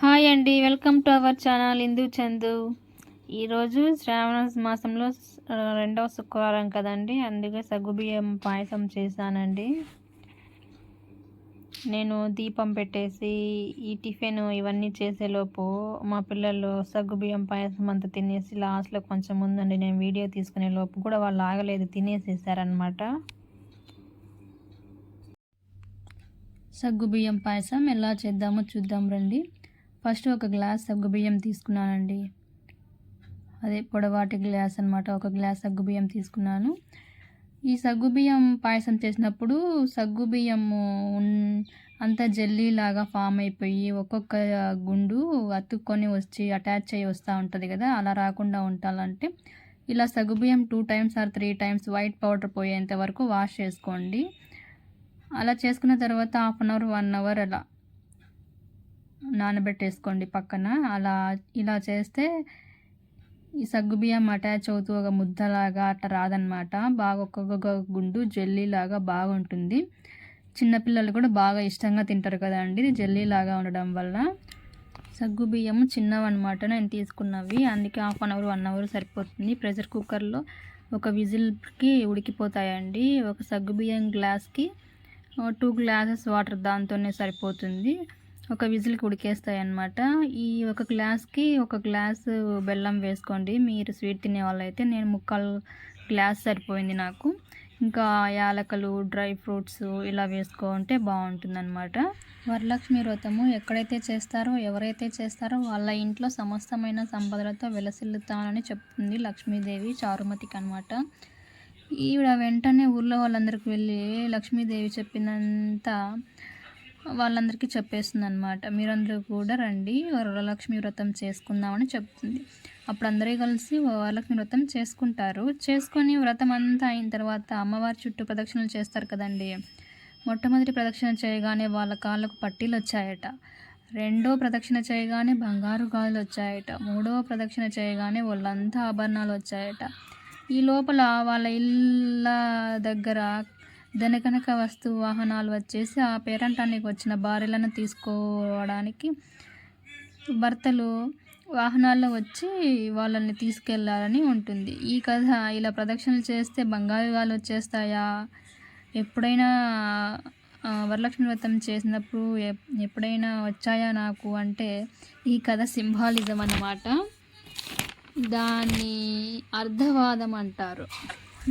Hi అండి welcome to our channel Indu Chandu. ఈరోజు శ్రావణ మాసంలో రెండవ శుక్రవారం కదండి అందుకే సగ్గుబియ్యం పాయసం చేశానండి. నేను దీపం పెట్టేసి ఈ టిఫిన్ ఇవన్నీ చేసేలోపు మా పిల్లలు సగ్గుబియ్యం పాయసం అంతా తినేసి లాస్ట్లో కొంచెం ముందండి నేను వీడియో తీసుకునే లోపు కూడా వాళ్ళు ఆగలేదు తినేసేసారనమాట సగ్గుబియ్యం పాయసం ఎలా చేద్దామో చూద్దాం రండి. ఫస్ట్ ఒక గ్లాస్ సగ్గుబియ్యం తీసుకున్నానండి. అదే పొడవాటి గ్లాస్ అనమాట ఒక గ్లాస్ సగ్గుబియ్యం తీసుకున్నాను. ఈ సగ్గుబియ్యం పాయసం చేసినప్పుడు సగ్గుబియ్యము ఉన్- అంతా జెల్లీలాగా ఫామ్ అయిపోయి ఒక్కొక్క గుండు అతుక్కొని వచ్చి అటాచ్ అయ్యి వస్తూ ఉంటుంది కదా అలా రాకుండా ఉండాలంటే ఇలా సగ్గుబియ్యం two times or three times white powder పోయేంత వరకు వాష్ చేసుకోండి. అలా చేసుకున్న తర్వాత half an hour one hour అలా నానబెట్టేసుకోండి పక్కన. అలా ఇలా చేస్తే ఈ సగ్గుబియ్యం అటాచ్ అవుతూ ఒక ముద్దలాగా అట్లా రాదనమాట బాగా ఒక్కొక్క గుండు జెల్లీలాగా బాగుంటుంది. చిన్నపిల్లలు కూడా బాగా ఇష్టంగా తింటారు కదండి ఇది జెల్లీలాగా ఉండడం వల్ల సగ్గు బియ్యం చిన్నవన్నమాట నేను తీసుకున్నవి. అందుకే half an hour one hour సరిపోతుంది. ప్రెషర్ కుక్కర్లో ఒక విజిల్కి ఉడికిపోతాయండి. ఒక సగ్గు బియ్యం గ్లాస్కి టూ గ్లాసెస్ వాటర్ దాంతోనే సరిపోతుంది. ఒక విజిల్కి ఉడికేస్తాయి అన్నమాట ఈ ఒక గ్లాస్కి ఒక గ్లాస్ బెల్లం వేసుకోండి. మీరు స్వీట్ తినే వాళ్ళైతే నేను ముక్కలు గ్లాస్ సరిపోయింది నాకు. ఇంకా యాలకలు డ్రై ఫ్రూట్స్ ఇలా వేసుకుంటే బాగుంటుందన్నమాట. వరలక్ష్మి వ్రతము ఎక్కడైతే చేస్తారో ఎవరైతే చేస్తారో వాళ్ళ ఇంట్లో సమస్తమైన సంపదలతో వెలసిల్లుతానని చెప్తుంది లక్ష్మీదేవి చారుమతికి అనమాట ఈవిడ వెంటనే ఊర్లో వాళ్ళందరికి వెళ్ళి లక్ష్మీదేవి చెప్పినంత వాళ్ళందరికీ చెప్పేస్తుంది అనమాట మీరందరూ కూడా రండి వరలక్ష్మి వ్రతం చేసుకుందామని చెప్తుంది. అప్పుడు అందరూ కలిసి వరలక్ష్మి వ్రతం చేసుకుంటారు. చేసుకొని వ్రతం అంతా అయిన తర్వాత అమ్మవారి చుట్టూ ప్రదక్షిణలు చేస్తారు కదండి. మొట్టమొదటి ప్రదక్షిణ చేయగానే వాళ్ళ కాళ్ళకు పట్టీలు వచ్చాయట. రెండో ప్రదక్షిణ చేయగానే బంగారు గాజులు వచ్చాయట. మూడవ ప్రదక్షిణ చేయగానే వాళ్ళంతా ఆభరణాలు వచ్చాయట. ఈ లోపల వాళ్ళ ఇళ్ళ దగ్గర ధనకనక వస్తు వాహనాలు వచ్చేసి ఆ పేరంటానికి వచ్చిన భార్యలను తీసుకోవడానికి భర్తలు వాహనాల్లో వచ్చి వాళ్ళని తీసుకెళ్ళాలని ఉంటుంది. ఈ కథ ఇలా ప్రదక్షిణలు చేస్తే బంగారు గాలు వచ్చేస్తాయా? ఎప్పుడైనా వరలక్ష్మి వ్రతం చేసినప్పుడు ఎప్- ఎప్పుడైనా వచ్చాయా నాకు? అంటే ఈ కథ సింబాలిజం అన్నమాట. దాన్ని అర్ధవాదం అంటారు.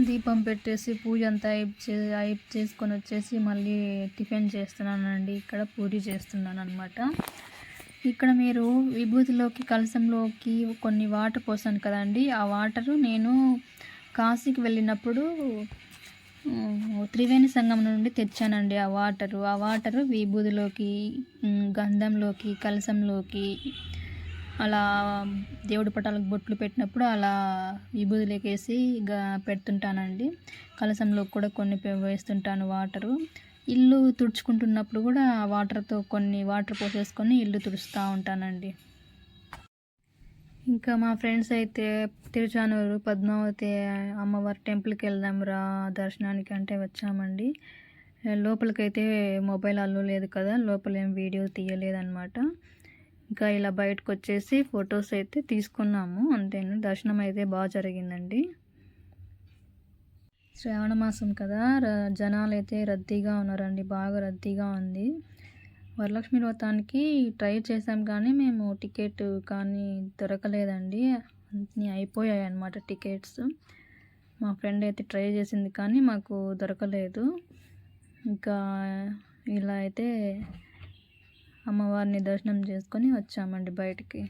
దీపం పెట్టేసి పూజ అంతా అయిప్ చే చేసుకొని వచ్చేసి మళ్ళీ టిఫిన్ చేస్తున్నానండి. ఇక్కడ పూరి చేస్తున్నాను అనమాట ఇక్కడ మీరు విభూతిలోకి కలసంలోకి కొన్ని వాటర్ పోసాను కదండి. ఆ వాటరు నేను కాశీకి వెళ్ళినప్పుడు త్రివేణి సంఘం నుండి తెచ్చానండి ఆ వాటరు. ఆ వాటరు విభూతిలోకి గంధంలోకి కలసంలోకి అలా దేవుడి పటాలకు బొట్లు పెట్టినప్పుడు అలా విభూతులకేసి గా పెడుతుంటానండి. కలసంలో కూడా కొన్ని వేస్తుంటాను వాటరు. ఇల్లు తుడుచుకుంటున్నప్పుడు కూడా వాటర్తో కొన్ని వాటర్ పోసేసుకొని ఇల్లు తుడుస్తూ ఉంటానండి. ఇంకా మా ఫ్రెండ్స్ అయితే తిరుచానూరు పద్మావతి అమ్మవారి టెంపుల్కి వెళ్దాం రా దర్శనానికి అంటే వచ్చామండి. లోపలికైతే మొబైల్ అల్లు లేదు కదా లోపల ఏం వీడియో తీయలేదన్నమాట. ఇంకా ఇలా బయటకు వచ్చేసి ఫొటోస్ అయితే తీసుకున్నాము. అంతేను? దర్శనం అయితే బాగా జరిగిందండి. శ్రావణ మాసం కదా. జనాలు అయితే రద్దీగా ఉన్నారండి. బాగా రద్దీగా ఉంది. వరలక్ష్మి వ్రతానికి ట్రై చేసాం కానీ మేము టికెట్ కానీ దొరకలేదండి. అన్నీ అయిపోయాయి అన్నమాట టికెట్స్. మా ఫ్రెండ్ అయితే ట్రై చేసింది కానీ మాకు దొరకలేదు. ఇంకా ఇలా అయితే అమ్మవారిని దర్శనం చేసుకొని వచ్చామండి బయటికి.